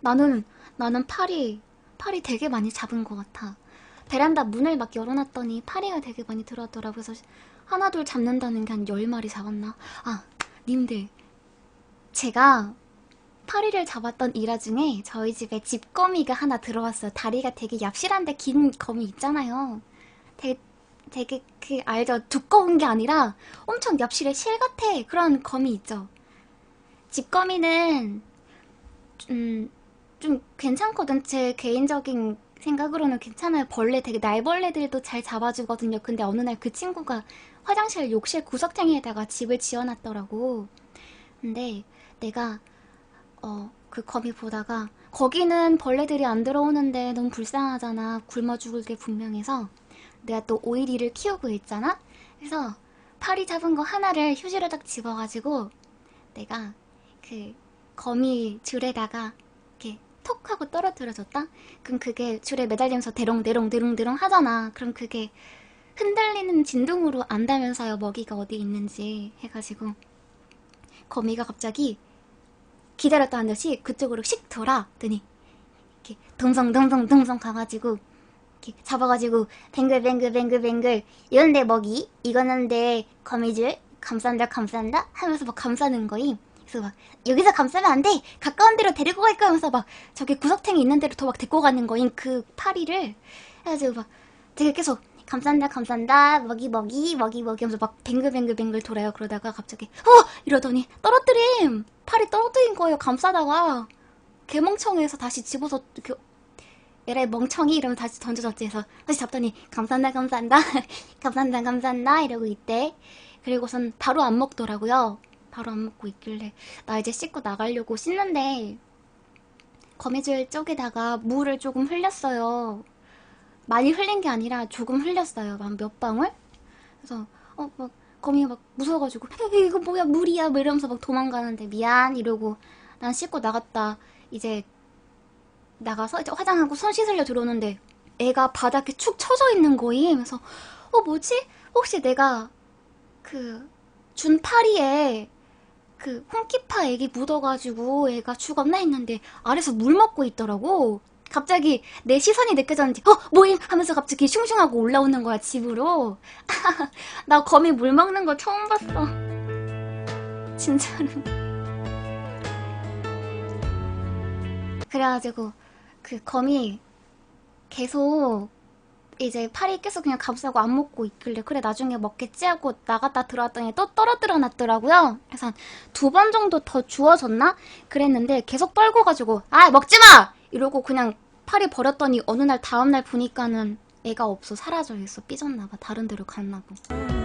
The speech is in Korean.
나는 나는 파리 파리 되게 많이 잡은 것 같아. 베란다 문을 막 열어놨더니 파리가 되게 많이 들어왔더라고. 그래서 하나 둘 잡는다는 게 한 열 마리 잡았나? 아, 님들 제가 파리를 잡았던 일화 중에 저희 집에 집거미가 하나 들어왔어요. 다리가 되게 얍실한데 긴 거미 있잖아요. 되게 되게 그 알죠? 두꺼운 게 아니라 엄청 얍실해 실 같아 그런 거미 있죠. 집거미는 음, 좀 괜찮거든. 제 개인적인 생각으로는 괜찮아요. 벌레 되게 날벌레들도 잘 잡아주거든요. 근데 어느 날 그 친구가 화장실 욕실 구석탱이에다가 집을 지어놨더라고. 근데 내가 어, 그 거미 보다가 거기는 벌레들이 안 들어오는데 너무 불쌍하잖아. 굶어 죽을 게 분명해서 내가 또 오이리를 키우고 있잖아. 그래서 파리 잡은 거 하나를 휴지로 딱 집어가지고 내가 그 거미 줄에다가 톡 하고 떨어뜨려줬다? 그럼 그게 줄에 매달리면서 대롱대롱 대롱대롱 하잖아. 그럼 그게 흔들리는 진동으로 안다면서요. 먹이가 어디 있는지 해가지고 거미가 갑자기 기다렸다는 듯이 그쪽으로 씩 돌아 더니 이렇게 동성동성동성 가가지고 이렇게 잡아가지고 뱅글뱅글뱅글뱅글 이건 내 먹이 이거는 내 거미줄 감싼다 감싼다 하면서 막 감싸는 거임 그래서 막 여기서 감싸면 안 돼. 가까운 데로 데리고 갈 거야 하면서 막 저기 구석탱이 있는 데로 더 막 데리고 가는 거임 그 파리를. 해가지고 막 되게 계속 감싼다 감싼다 먹이 먹이 먹이 먹이 하면서 막 뱅글뱅글뱅글 돌아요. 그러다가 갑자기 어! 이러더니 떨어뜨림! 팔이 떨어뜨린 거예요 감싸다가. 개멍청해서 다시 집어서 이렇게 얘네 멍청이 이러면 다시 던져졌지. 해서 다시 잡더니 감싼다 감싼다 감싼다 감싼다 이러고 있대. 그리고선 바로 안 먹더라고요 바로 안 먹고 있길래 나 이제 씻고 나가려고 씻는데 거미줄 쪽에다가 물을 조금 흘렸어요 많이 흘린 게 아니라 조금 흘렸어요 막 몇 방울 그래서 어 막 거미가 막 무서워가지고 에이, 이거 뭐야 물이야 뭐 이러면서 막 도망가는데 미안 이러고 난 씻고 나갔다 이제 나가서 이제 화장하고 손 씻으려 들어오는데 애가 바닥에 축 처져 있는 거임. 그래서 어 뭐지? 혹시 내가 그 준 파리에 그 홍키파 액이 묻어가지고 애가 죽었나 했는데 아래서 물 먹고 있더라고. 갑자기 내 시선이 느껴졌는지 어 뭐임 하면서 갑자기 슝슝하고 올라오는 거야 집으로. 나 거미 물 먹는 거 처음 봤어. 진짜로. 그래가지고 그 거미 계속 이제 파리 계속 그냥 감싸고 안 먹고 있길래 그래 나중에 먹겠지 하고 나갔다 들어왔더니 또 떨어뜨려 놨더라고요. 그래서 한두번 정도 더 주워졌나? 그랬는데 계속 떨궈가지고 아 먹지 마! 이러고 그냥 파리 버렸더니 어느 날 다음 날 보니까는 애가 없어 사라져 있어 삐졌나 봐 다른 데로 갔나 봐.